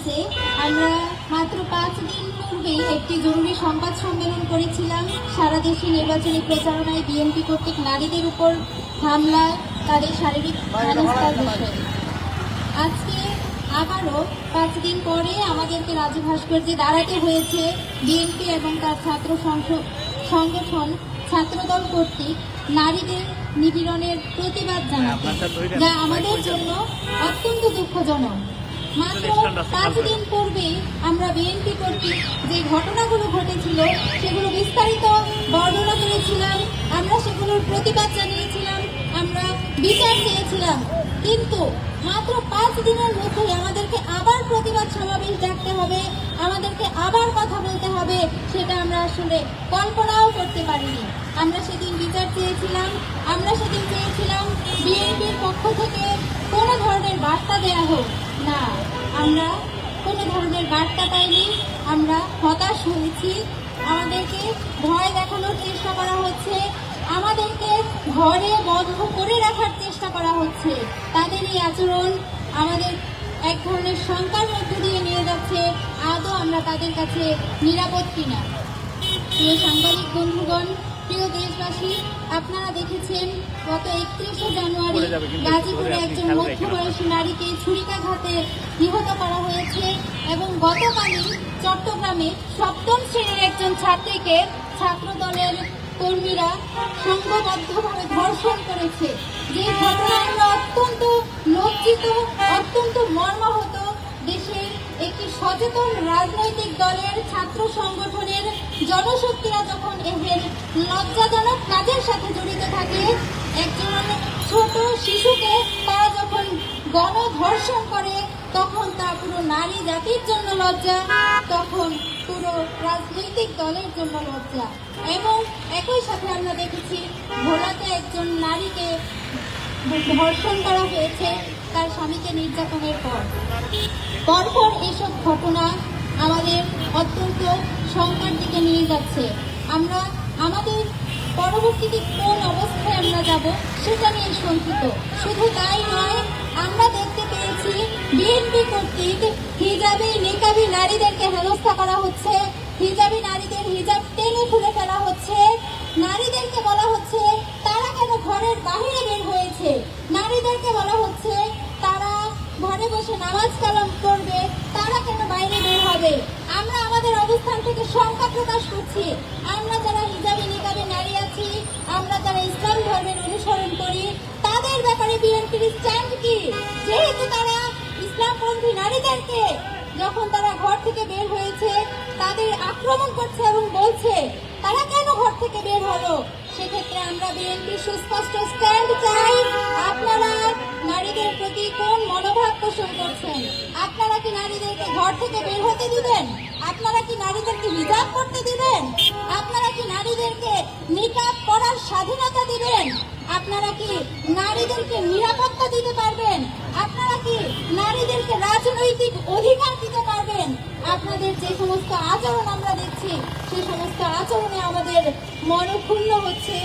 নারায়ণগঞ্জে আমরা মাত্র পাঁচ দিন পূর্বে একটি জরুরি সংবাদ সম্মেলন করেছিলাম। সারা দেশে নির্বাচনী প্রচারণায় বিএনপি কর্তৃক নারীদের উপর হামলা, তাদের শারীরিক আজকে আবারও পাঁচ দিন পরে আমাদেরকে রাজু ভাস্কর্যে দাঁড়াতে হয়েছে বিএনপি এবং তার ছাত্র সংগঠন, ছাত্রদল কর্তৃক নারীদের নিপীড়নের প্রতিবাদ জানাতে। যা আমাদের জন্য অত্যন্ত দুঃখজনক। মাত্র পাঁচ দিন পূর্বে আমরা বিএনপি কর্তৃক যে ঘটনাগুলো ঘটেছিল, সেগুলো বিস্তারিত বর্ণনা করেছিলাম। আমরা সেগুলোর প্রতিবাদ জানিয়েছিলাম, আমরা বিচার চেয়েছিলাম। কিন্তু মাত্র পাঁচ দিনের মধ্যে আমাদেরকে আবার প্রতিবাদ সমাবেশ ডাকতে হবে, আমাদেরকে আবার কথা বলতে হবে, সেটা আমরা আসলে কল্পনাও করতে পারিনি। আমরা সেদিন বিচার চেয়েছিলাম, আমরা সেদিন চেয়েছিলাম বিএনপির পক্ষ থেকে কোনো ধরনের বার্তা দেয়া হোক। না আমরা কোনো ধরনের বার্তা পাইনি আমরা হতাশ হয়েছি। আমাদেরকে ভয় দেখানোর চেষ্টা করা হচ্ছে। আমাদেরকে ঘরে বন্ধ করে রাখার চেষ্টা করা হচ্ছে। তাদের এই আচরণ আমাদের এক ধরনের শঙ্কার মধ্যে দিয়ে নিয়ে যাচ্ছে। আদৌ আমরা তাদের কাছে নিরাপদ কিনা? প্রিয় সাংবাদিক বন্ধুগণ প্রিয় দেশবাসী আপনারা দেখেছেন গত একত্রিশে জানুয়ারি গাজীপুরে একজন। মধ্যবয়সী নারীকে ছুরিকাঘাতে নিহত করা হয়েছে এবং গতকালই চট্টগ্রামে সপ্তম শ্রেণির একজন ছাত্রীকে ছাত্রদলের কর্মীরা সংঘবদ্ধভাবে ধর্ষণ করেছে। যে ঘটনায় আমরা অত্যন্ত লজ্জিত, অত্যন্ত মর্মাহত দেশের একটি সচেতন রাজনৈতিক দলের ছাত্র সংগঠনের জনশক্তিরা যখন এর লজ্জাজনক কাজের সাথে জড়িত থাকে, একজন ছোট শিশুকে যখন গণধর্ষণ করে, তখন তা পুরো নারী জাতির জন্য লজ্জা, তখন পুরো রাজনৈতিক দলের জন্য লজ্জা। এবং একই সাথে আমরা দেখেছি, ভোলাতে একজন নারীকে ধর্ষণ করা হয়েছে, তার স্বামীকে নির্যাতনের পর। পরপর এসব ঘটনা আমাদের অত্যন্ত শঙ্কার দিকে নিয়ে যাচ্ছে। আমরা, আমাদের পরবর্তীতে কোন আমরা যাব, সেটা নিয়ে শঙ্কিত। শুধু তাই নয়, আমরা দেখতে পেয়েছি বিএনপি কর্তৃক হিজাবি, নিকাবি নারীদেরকে হেনস্থা করা হচ্ছে। হিজাবি নারীদের হিজাব টেনে খুলে ফেলা হচ্ছে। নারীদেরকে বলা হচ্ছে, তারা কেন ঘরের বাইরে বের হয়েছে? নারীদেরকে বলা হচ্ছে, তারা ঘরে বসে নামাজ কালাম করবে, তারা কেন বাইরে বের হবে? আমরা আমাদের অবস্থান থেকে শঙ্কা প্রকাশ করছি। আমরা যারা হিজাবি, নিকাবে নারী আছি, আমরা যারা ইসলাম ধর্মের অনুসরণ করি তাদের ব্যাপারে বিএনপির স্ট্যান্ড কি? যেহেতু তারা ইসলামপন্থী নারীদেরকে যখন তারা ঘর থেকে বের হয়েছে, তাদের আক্রমণ করছে এবং বলছে, তারা কেন ঘর থেকে বের হলো? সেক্ষেত্রে আমরা বিএনপি সুস্পষ্ট স্ট্যান্ড চাই, আপনারা নারীদের প্রতি কোন মনোভাব পোষণ করছেন? আপনারা কি নারীদেরকে ঘর থেকে বের হতে দিবেন? আপনারা কি নারীদেরকে হিজাব করতে দিবেন? আপনারা কি নারীদেরকে নিকাব করার স্বাধীনতা দিবেন। আপনারা কি নারীদেরকে নিরাপত্তা দিতে পারবেন? আপনারা কি নারীদেরকে রাজনৈতিক অধিকার দিতে পারবেন? আপনাদের যে সমস্ত আচরণ আমরা দেখছি সেই সমস্ত আচরণে আমাদের মনক্ষুণ্ণ হচ্ছে।